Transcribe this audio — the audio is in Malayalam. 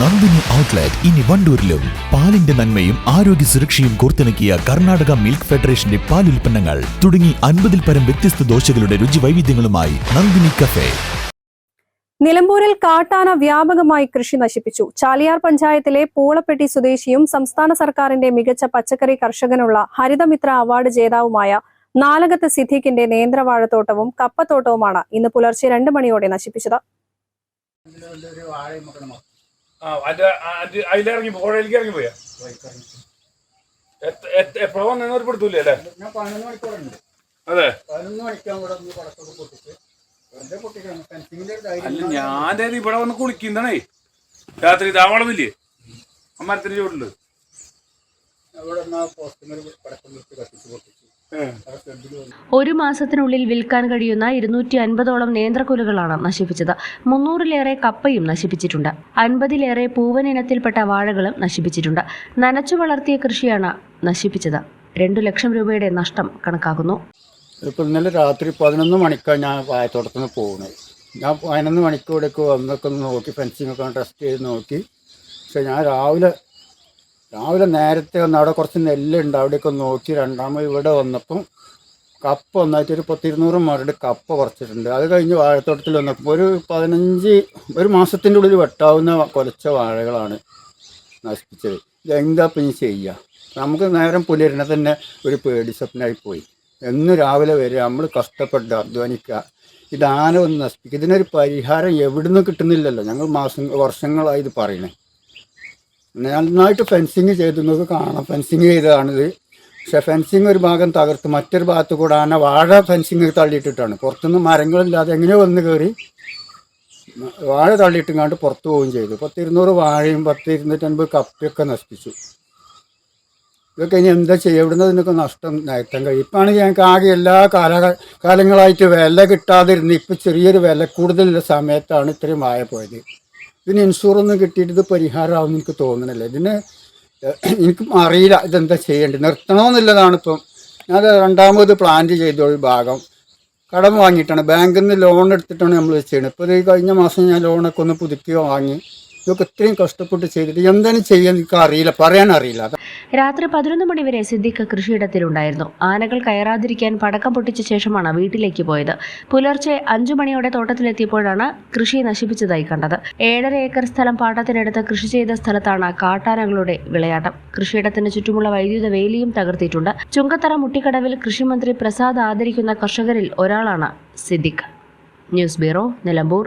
നന്ദിനി ഔട്ട്ലെറ്റ് ഇനി വണ്ടൂരിലും. പാലിന്റെ നന്മയും ആരോഗ്യ സുരക്ഷയും കോർത്തിണക്കിയ കർണാടക മിൽക്ക് ഫെഡറേഷന്റെ പാൽ ഉൽപ്പന്നങ്ങൾ തുടങ്ങി അൻപതിൽ പരം വ്യത്യസ്ത ദോശകളുടെ രുചി വൈവിധ്യങ്ങളുമായി നന്ദിനി കഫേ. നിലമ്പൂരിൽ കാട്ടാന വ്യാപകമായി കൃഷി നശിപ്പിച്ചു. ചാലിയാർ പഞ്ചായത്തിലെ പൂളപ്പെട്ടി സ്വദേശിയും സംസ്ഥാന സർക്കാരിന്റെ മികച്ച പച്ചക്കറി കർഷകനുള്ള ഹരിതമിത്ര അവാർഡ് ജേതാവുമായ നാലകത്ത് സിദ്ദീഖിന്റെ നേന്ത്രവാഴത്തോട്ടവും കപ്പത്തോട്ടവുമാണ് ഇന്ന് പുലർച്ചെ രണ്ട് മണിയോടെ നശിപ്പിച്ചത്. അതിലിറങ്ങി പുഴയിലേക്ക് ഇറങ്ങി പോയാ? എപ്പോഴാ വന്നെന്ന് ഒരു പിടുത്തൂല്ലേ അല്ലേ? ഞാൻ പതിനൊന്ന് മണിക്കൂറുണ്ട്. അതെ. പതിനൊന്ന് മണിക്കാൻ ഇവിടെ പൊട്ടിച്ച്. വെറുതെ പൊട്ടിക്കണം ഫെൻസിങ്ങിന്റെ ഞാൻ ഇവിടെ വന്ന് കുളിക്കുന്നതാണേ. രാത്രി താവളമില്ലേ? ആ മരത്തിന് ഒരു മാസത്തിനുള്ളിൽ വിൽക്കാൻ കഴിയുന്ന ഇരുന്നൂറ്റി അൻപതോളം നേന്ത്രക്കുലകളാണ് നശിപ്പിച്ചത്. മുന്നൂറിലേറെ കപ്പയും നശിപ്പിച്ചിട്ടുണ്ട്. അൻപതിലേറെ പൂവൻ ഇനത്തിൽപ്പെട്ട വാഴകളും നശിപ്പിച്ചിട്ടുണ്ട്. നനച്ചു വളർത്തിയ കൃഷിയാണ് നശിപ്പിച്ചത്. രണ്ടു ലക്ഷം രൂപയുടെ നഷ്ടം കണക്കാക്കുന്നു. ഇപ്പം ഇന്നലെ രാത്രി പതിനൊന്ന് മണിക്കാണ് ഞാൻ വായത്തോട്ടത്തിന് പോകുന്നത് ഞാൻ പതിനൊന്ന് മണിക്ക് ഇവിടേക്ക് വന്നൊക്കെ ഒന്ന് നോക്കി ഫെൻസിങ് ഒക്കെ ടെസ്റ്റ് ചെയ്ത് നോക്കി. പക്ഷെ ഞാൻ രാവിലെ രാവിലെ നേരത്തെ വന്ന് അവിടെ കുറച്ച് നെല്ലുണ്ട്. അവിടെയൊക്കെ നോക്കി രണ്ടാമത് ഇവിടെ വന്നപ്പം കപ്പ ഒന്നായിട്ട് ഒരു പത്തിരുന്നൂറ് മരട് കപ്പ പറിച്ചിട്ടുണ്ട്. അത് കഴിഞ്ഞ് വാഴത്തോട്ടത്തിൽ വന്നപ്പോൾ ഒരു പതിനഞ്ച് ഒരു മാസത്തിന്റെ ഉള്ളിൽ വെട്ടാവുന്ന കൊലച്ച വാഴകളാണ് നശിപ്പിച്ചത്. ഇതെന്താ പിന്നെ ചെയ്യുക നമുക്ക് നേരം പുലരിനെ തന്നെ ഒരു പേടി സ്വപ്നമായി പോയി. എന്ന് രാവിലെ വരെ നമ്മൾ കഷ്ടപ്പെട്ട് അധ്വാനിക്കുക. ഇതാന ഒന്ന് നശിപ്പിക്കുക ഇതിനൊരു പരിഹാരം എവിടുന്ന് കിട്ടുന്നില്ലല്ലോ. ഞങ്ങൾ മാസം വർഷങ്ങളായി ഇത് പറയണേ നന്നായിട്ട് ഫെൻസിങ് ചെയ്തു നിങ്ങൾക്ക് കാണാം. ഫെൻസിങ് ചെയ്തതാണിത്. പക്ഷെ ഫെൻസിങ് ഒരു ഭാഗം തകർത്ത് മറ്റൊരു ഭാഗത്ത് കൂടെ ആന വാഴ ഫെൻസിങ് തള്ളിയിട്ടിട്ടാണ്. പുറത്തുനിന്ന് മരങ്ങളില്ലാതെ എങ്ങനെയോ വന്ന് കയറി വാഴ തള്ളിയിട്ടുങ്ങാണ്ട് പുറത്തു പോവുകയും ചെയ്തു. പത്ത് ഇരുന്നൂറ് വാഴയും പത്ത് ഇരുന്നൂറ്റൻപത് കപ്പിയൊക്കെ നശിപ്പിച്ചു. ഇതൊക്കെ ഇനി എന്താ ചെയ്യുക? ഇവിടുന്ന് ഇതിനൊക്കെ നഷ്ടം നികത്താൻ കഴിയും? ഇപ്പാണെങ്കിൽ ഞങ്ങൾക്ക് ആകെ എല്ലാ കാല കാലങ്ങളായിട്ട് വില കിട്ടാതിരുന്ന് ഇപ്പം ചെറിയൊരു വില കൂടുതലുള്ള സമയത്താണ് ഇത്രയും വായ പോയത്. ഇതിന് ഇൻഷുറൻസ് കിട്ടിയിട്ട് ഇത് പരിഹാരമാകുമെന്ന് എനിക്ക് തോന്നുന്നില്ല ഇതിന് എനിക്ക് അറിയില്ല ഇതെന്താ ചെയ്യേണ്ടത്. നിർത്തണമെന്നുള്ളതാണ് ഇപ്പം. ഞാൻ രണ്ടാമത് പ്ലാൻ ഒരു ഭാഗം. കടം വാങ്ങിയിട്ടാണ്. ബാങ്കിൽ നിന്ന് ലോൺ എടുത്തിട്ടാണ് നമ്മൾ ചെയ്യുന്നത് ഇപ്പോൾ ഈ കഴിഞ്ഞ മാസം ഞാൻ ലോണൊക്കെ ഒന്ന് പുതുക്കി വാങ്ങി. ഇതൊക്കെ ഇത്രയും കഷ്ടപ്പെട്ട് ചെയ്തിട്ട് എന്താണ് ചെയ്യാൻ എനിക്ക് അറിയില്ല പറയാൻ അറിയില്ല. രാത്രി പതിനൊന്ന് മണിവരെ സിദ്ദിഖ് കൃഷിയിടത്തിലുണ്ടായിരുന്നു. ആനകൾ കയറാതിരിക്കാൻ പടക്കം പൊട്ടിച്ച ശേഷമാണ് വീട്ടിലേക്ക് പോയത്. പുലർച്ചെ അഞ്ചു മണിയോടെ തോട്ടത്തിലെത്തിയപ്പോഴാണ് കൃഷി നശിപ്പിച്ചതായി കണ്ടത്. ഏഴര ഏക്കർ സ്ഥലം പാട്ടത്തിനെടുത്ത് കൃഷി ചെയ്ത സ്ഥലത്താണ് കാട്ടാനകളുടെ വിളയാട്ടം. കൃഷിയിടത്തിന് ചുറ്റുമുള്ള വൈദ്യുത വേലിയും തകർത്തിയിട്ടുണ്ട് ചുങ്കത്തറ മുട്ടിക്കടവിൽ കൃഷിമന്ത്രി പ്രസാദ് ആദരിക്കുന്ന കർഷകരിൽ ഒരാളാണ് സിദ്ദിഖ്. News bureau Nilambur.